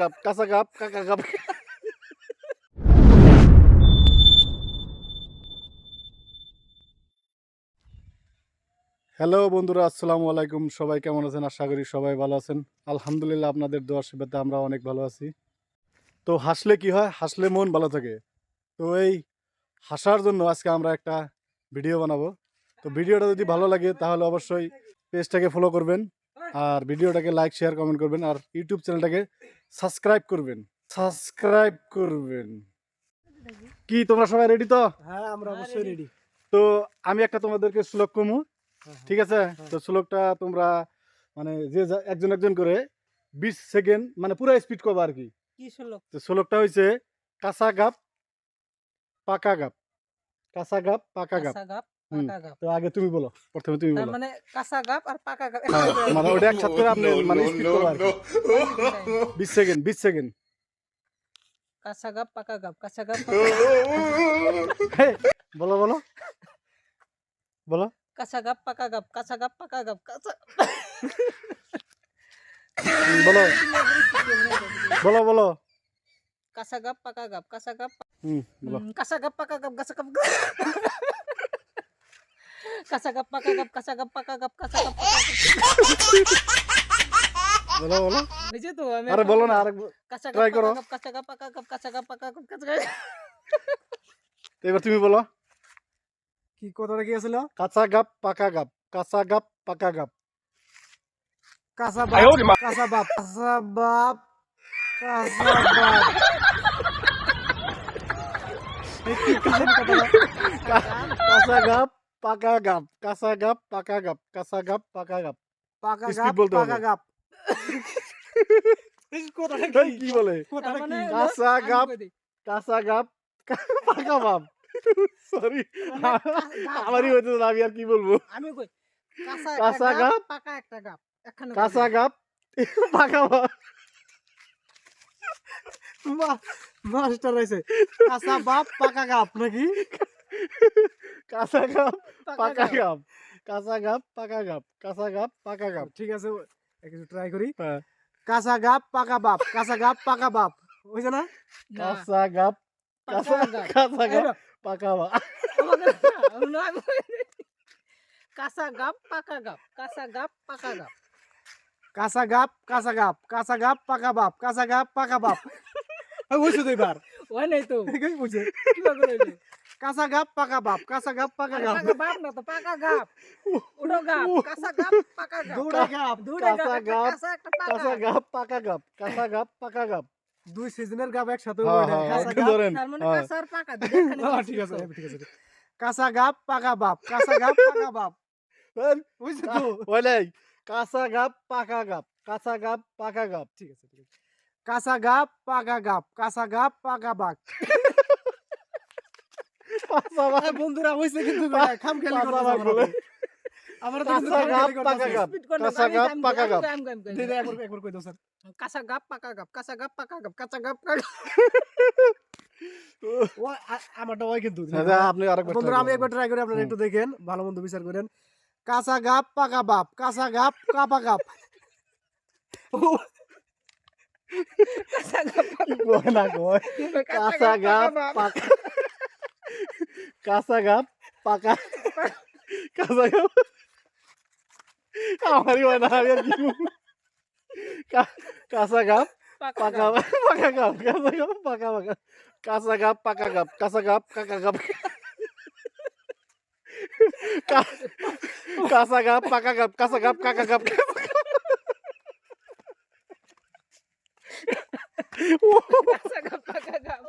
Gap কাঁচা gap কাকা gap hello বন্ধুরা, আসসালামু আলাইকুম। সবাই কেমন আছেন? আশা করি সবাই ভালো আছেন। আলহামদুলিল্লাহ আপনাদের দোয়ার আশীর্বাদে আমরা অনেক ভালো আছি। তো হাসলে কি হয়? হাসলে মন ভালো থাকে। তো এই হাসার জন্য আজকে আমরা একটা ভিডিও বানাবো। তো ভিডিওটা যদি ভালো লাগে, তাহলে অবশ্যই পেজটাকে ফলো করবেন। আর ভিডিওটাকে লাইক শেয়ার কমেন্ট করবেন। আর ইউটিউব চ্যানেলটাকে সাবস্ক্রাইব করবেন। সাবস্ক্রাইব করবেন। কি তোমরা সবাই রেডি তো? হ্যাঁ আমরা অবশ্যই রেডি তো আমি একটা তোমাদেরকে শ্লোক কমু ঠিক আছে? তো শ্লোকটা তোমরা মানে যে যা- একজন একজন করে বিশ সেকেন্ড মানে পুরো স্পিড করব আর কি। কি শ্লোক? তো শ্লোকটা হয়েছে কাঁচা গাপ পাকা গাপ। কাঁচা গাপ পাকা গাপ কাঁচা গাপ হুম। পাকা গাপ তো আগে তুমি বলো প্রথমে তুমি তার বলো। মানে কাঁচা গাপ আর পাকা গাপ হ্যাঁ, মানে ওটা একসাথে করে আপনি মানে স্পিড করব আর কি। বিশ সেকেন্ড বিশ সেকেন্ড। কাঁচা গাপ পাকা গাপ কাঁচা গাপ পাকা গাপ। বলো বলো। বলো। কাঁচা গাপ পাকা গাপ কাঁচা গাপ পাকা গাপ কাঁচা হুম, বলো। বলো বলো। কাঁচা গাপ পাকা গাপ কাঁচা গাপ হুম বলো। হুম, কাঁচা গাপ পাকা গাপ কাঁচা গাপ কাঁচা গাপ পাকা গাপ কাঁচা গাপ পাকা গাপ কাঁচা গাপ পাকা গাপ বলো বলো বুঝে তো আমি আরে বলো না আরেক গাপ করো। পাকা গাপ কাঁচা গাপ পাকা গাপ কাঁচা গাপ পাকা গাপ কাঁচা গাপ তো এবার তুমি বলো কি কথাটা কি আছিল কাঁচা গাপ পাকা গাপ কাঁচা গাপ পাকা গাপ কাঁচা বাপ কাঁচা বাপ কাঁচা বাপ কাঁচা বাপ? কাঁচা গাপ পাকা গাপ কাঁচা গাপ পাকা গাপ কাঁচা গাপ পাকা গাপ পাকা গাপ পাকা গাপ কি বলে কাঁচা গাপ কাঁচা গাপ পাকা বাপ সরি আমারই। হইতে আমি আর কি বলব আমি কই কাঁচা গাপ পাকা একটা গাপ কাঁচা গাপ পাকা বাপ মা- মাস্টার হইছে কাঁচা বাপ পাকা গাপ নাকি কাঁচা গাপ পাকা গাপ। কাঁচা গাপ পাকা গাপ কাঁচা গাপ পাকা গাপ ঠিক আছে একটু ট্রাই করি হ্যাঁ। কাঁচা গাপ পাকা বাপ কাঁচা গাপ পাকা বাপ হইছে না কাঁচা গাপ কাঁচা। কাঁচা গাপ পাকা বাপ। কাঁচা গাপ পাকা গাপ কাঁচা গাপ পাকা গাপ কাঁচা গাপ কাঁচা গাপ কাঁচা গাপ পাকা বাপ কাঁচা গাপ পাকা বাপ বুঝছ তো এবার ওই নাই তো বুঝছে হইল কাঁচা গাপ পাকা বাপ কাঁচা গাপ পাকা গাপ পাকা বাপ না তো পাকা গাপ উড়ো গাপ কাঁচা গাপ পাকা গাপ দুড়ে গাপ দুড়ে গাপ কাঁচা একটা গাপ, কাঁচা একটা পাকা কাঁচা গাপ পাকা গাপ কাঁচা গাপ পাকা গাপ দুই সিজনের গাপ একসাথে হ্যাঁ, হ্যাঁ, কাঁচা একটু গাপ ধরেন, তার মানে হ্যাঁ। কাঁচা আর পাকা দুইখানে ঠিক আছে ঠিক আছে কাঁচা গাপ পাকা বাপ কাঁচা গাপ পাকা বাপ বুঝছ তো? বলে কাঁচা গাপ পাকা গাপ কাঁচা গাপ পাকা গাপ ঠিক আছে ঠিক আছে। কাঁচা গাপ পাকা গাপ কাঁচা গাপ পাকা বাপ কাঁচা গাপ বন্ধুরা হইছে কিন্তু খাম খেলি আমার। বলে। আমার তো কাঁচা গাপ পাকা গাপ কাঁচা আমি গাপ পাকা গাপ। গাম। দে দে একবার একবার কই দাও স্যার। কাঁচা গাপ পাকা গাপ কাঁচা গাপ পাকা গাপ কাঁচা গাপ পাকা। ও আমারটা ওই কিন্তু। দাদা আপনি আরেকবার বন্ধুরা আমি একবার ট্রাই করি আপনারা একটু দেখেন ভালো মন্দ বিচার করেন। কাঁচা গাপ পাকা বাপ কাঁচা গাপ কাপা গাপ। কাঁচা গাপ কি কয় কাঁচা গাপ পাকা কাঁচা গাপ পাকা কাঁচা গাপ আমারই হয় না আমি আর কি বলব? কা- কাঁচা গাপ পাকা পাকা গাপ কাঁচা গাপ পাকা পাকা কাঁচা গাপ পাকা গাপ কাঁচা গাপ কাকা গাপ কা- কাঁচা গাপ পাকা গাপ কাঁচা গাপ কাকা গাপ কাঁচা গাপ পাকা গাপ